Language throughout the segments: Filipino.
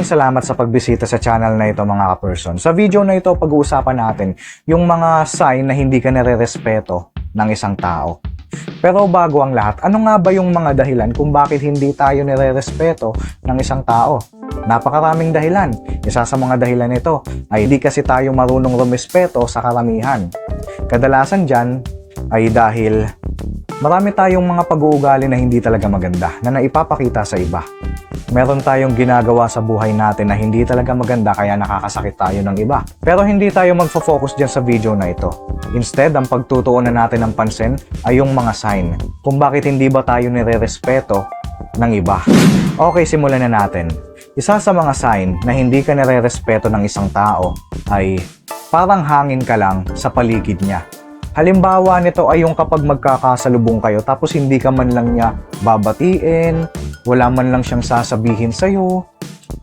Maraming salamat sa pagbisita sa channel na ito mga ka-person. Sa video na ito, pag-uusapan natin yung mga sign na hindi ka nare-respeto ng isang tao. Pero bago ang lahat, ano nga ba yung mga dahilan kung bakit hindi tayo nire-respeto ng isang tao? Napakaraming dahilan. Isa sa mga dahilan nito ay hindi kasi tayo marunong rumespeto sa karamihan. Kadalasan dyan ay dahil marami tayong mga pag-uugali na hindi talaga maganda na naipapakita sa iba. Meron tayong ginagawa sa buhay natin na hindi talaga maganda kaya nakakasakit tayo ng iba. Pero hindi tayo magfo-focus dyan sa video na ito. Instead, ang pagtutuunan natin ng pansin ay yung mga sign kung bakit hindi ba tayo nire-respeto ng iba. Okay, simulan na natin. Isa sa mga sign na hindi ka nire-respeto ng isang tao ay parang hangin ka lang sa paligid niya. Halimbawa nito ay yung kapag magkakasalubong kayo tapos hindi ka man lang niya babatiin, wala man lang siyang sasabihin sa'yo,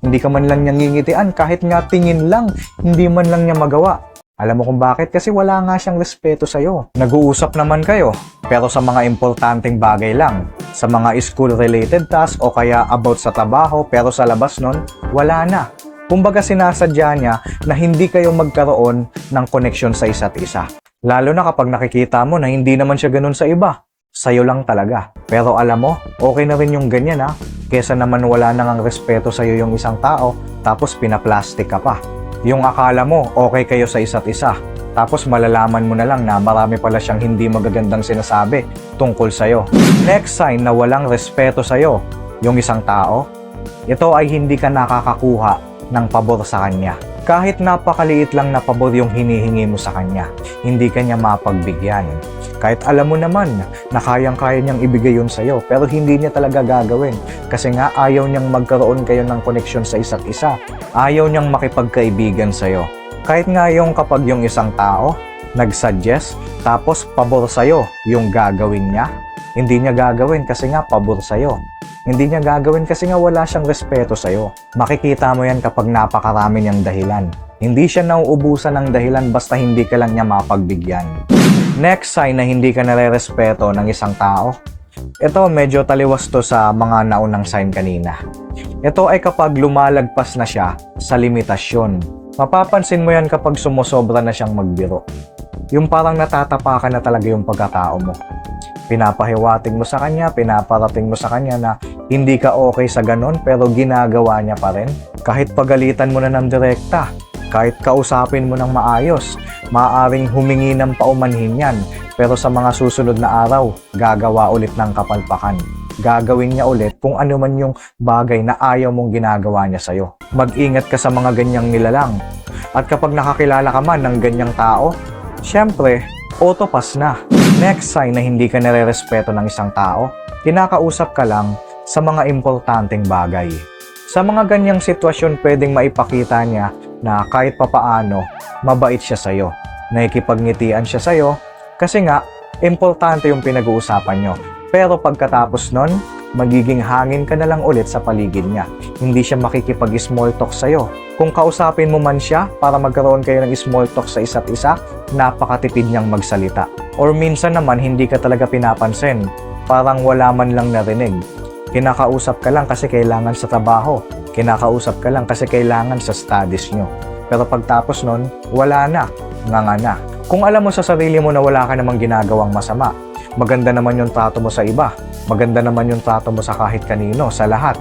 hindi ka man lang niya ngingitian kahit nga tingin lang, hindi man lang niya magawa. Alam mo kung bakit? Kasi wala nga siyang respeto sa'yo. Nag-uusap naman kayo, pero sa mga importanteng bagay lang. Sa mga school-related tasks o kaya about sa trabaho, pero sa labas nun, wala na. Kumbaga sinasadya niya na hindi kayo magkaroon ng connection sa isa't isa. Lalo na kapag nakikita mo na hindi naman siya ganun sa iba. Sa'yo lang talaga. Pero alam mo, okay na rin yung ganyan ha. Kesa naman wala nang ang respeto sa'yo yung isang tao, tapos pinaplastic ka pa. Yung akala mo, okay kayo sa isa't isa. Tapos malalaman mo na lang na marami pala siyang hindi magagandang sinasabi tungkol sa'yo. Next sign na walang respeto sa'yo, yung isang tao, ito ay hindi ka nakakakuha ng pabor sa kanya. Kahit napakaliit lang na pabor yung hinihingi mo sa kanya, hindi ka niya mapagbigyan. Kahit alam mo naman na kayang-kaya niyang ibigay yun sa'yo, pero hindi niya talaga gagawin. Kasi nga ayaw niyang magkaroon kayo ng connection sa isa't isa. Ayaw niyang makipagkaibigan sa'yo. Kahit nga yung kapag yung isang tao nag-suggest, tapos pabor sa'yo yung gagawin niya, hindi niya gagawin kasi nga pabor sa'yo. Hindi niya gagawin kasi nga wala siyang respeto sa'yo. Makikita mo yan kapag napakarami niyang dahilan. Hindi siya nauubusan ng dahilan basta hindi ka lang niya mapagbigyan. Next sign na hindi ka nare-respeto ng isang tao. Ito medyo taliwas to sa mga naunang sign kanina. Ito ay kapag lumalagpas na siya sa limitasyon. Mapapansin mo yan kapag sumusobra na siyang magbiro. Yung parang natatapakan na talaga yung pagkatao mo pinapahiwatig mo sa kanya, pinaparating mo sa kanya na hindi ka okay sa ganon pero ginagawa niya pa rin. Kahit pagalitan mo na ng direkta, kahit kausapin mo ng maayos, maaaring humingi ng paumanhin yan pero sa mga susunod na araw, gagawa ulit ng kapalpakan. Gagawin niya ulit kung ano man yung bagay na ayaw mong ginagawa niya sa'yo. Mag-ingat ka sa mga ganyang nilalang. At kapag nakakilala ka man ng ganyang tao, syempre, autopass na. Next sign na hindi ka nare-respeto ng isang tao, kinakausap ka lang sa mga importanteng bagay. Sa mga ganyang sitwasyon, pwedeng maipakita niya na kahit papaano, mabait siya sa'yo. Nakikipagnitian siya sa'yo kasi nga, importante yung pinag-uusapan nyo. Pero pagkatapos nun, magiging hangin ka na lang ulit sa paligid niya. Hindi siya makikipag-small talk sa'yo. Kung kausapin mo man siya para magkaroon kayo ng small talk sa isa't isa, napakatipid niyang magsalita. Or minsan naman hindi ka talaga pinapansin. Parang wala man lang narinig. Kinakausap ka lang kasi kailangan sa trabaho. Kinakausap ka lang kasi kailangan sa studies nyo. Pero pagtapos nun, wala na. Nga nga na. Kung alam mo sa sarili mo na wala ka namang ginagawang masama, maganda naman yung trato mo sa iba, maganda naman yung trato mo sa kahit kanino, sa lahat,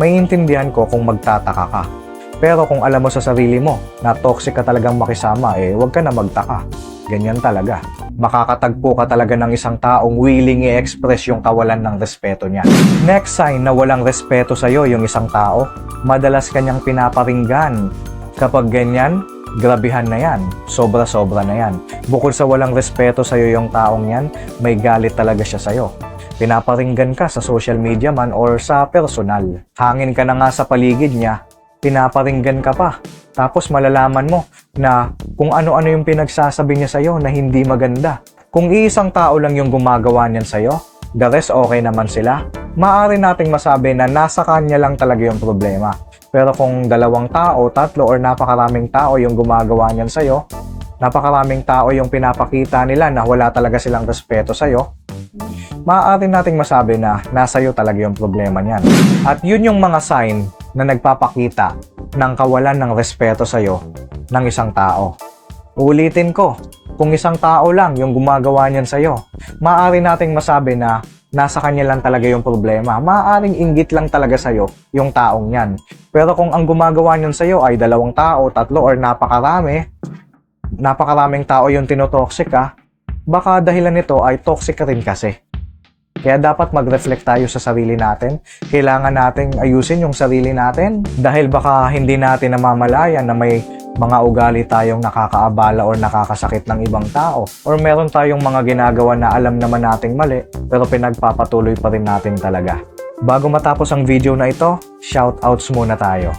maiintindihan ko kung magtataka ka. Pero kung alam mo sa sarili mo na toxic ka talagang makisama, eh huwag ka na magtaka. Ganyan talaga. Makakatagpo ka talaga ng isang taong willing i-express yung kawalan ng respeto niya. Next sign na walang respeto sa'yo yung isang tao, madalas kanyang pinaparinggan. Kapag ganyan, grabihan na yan. Sobra-sobra na yan. Bukod sa walang respeto sa'yo yung taong yan, may galit talaga siya sa'yo. Pinaparinggan ka sa social media man or sa personal. Hangin ka na nga sa paligid niya, pinaparinggan ka pa. Tapos malalaman mo na kung ano-ano yung pinagsasabi niya sa'yo na hindi maganda. Kung iisang tao lang yung gumagawa niyan sa'yo, the rest okay naman sila, maaari nating masabi na nasa kanya lang talaga yung problema. Pero kung dalawang tao, tatlo, or napakaraming tao yung gumagawa niyan sa'yo, napakaraming tao yung pinapakita nila na wala talaga silang respeto sa'yo, maaari nating masabi na nasa iyo talaga yung problema niyan. At yun yung mga sign na nagpapakita ng kawalan ng respeto sa'yo ng isang tao. Ulitin ko, kung isang tao lang yung gumagawa niyan sa'yo, maaari nating masabi na nasa kanya lang talaga yung problema. Maaaring inggit lang talaga sa'yo yung taong yan. Pero kung ang gumagawa niyan sa'yo ay dalawang tao, tatlo, or napakarami, napakaraming tao yung tinotoxic ka, baka dahilan nito ay toxic ka rin kasi. Kaya dapat mag-reflect tayo sa sarili natin. Kailangan nating ayusin yung sarili natin dahil baka hindi natin namamalayan na may mga ugali tayong nakakaabala or nakakasakit ng ibang tao. Or meron tayong mga ginagawa na alam naman nating mali pero pinagpapatuloy pa rin natin talaga. Bago matapos ang video na ito, shoutouts muna tayo.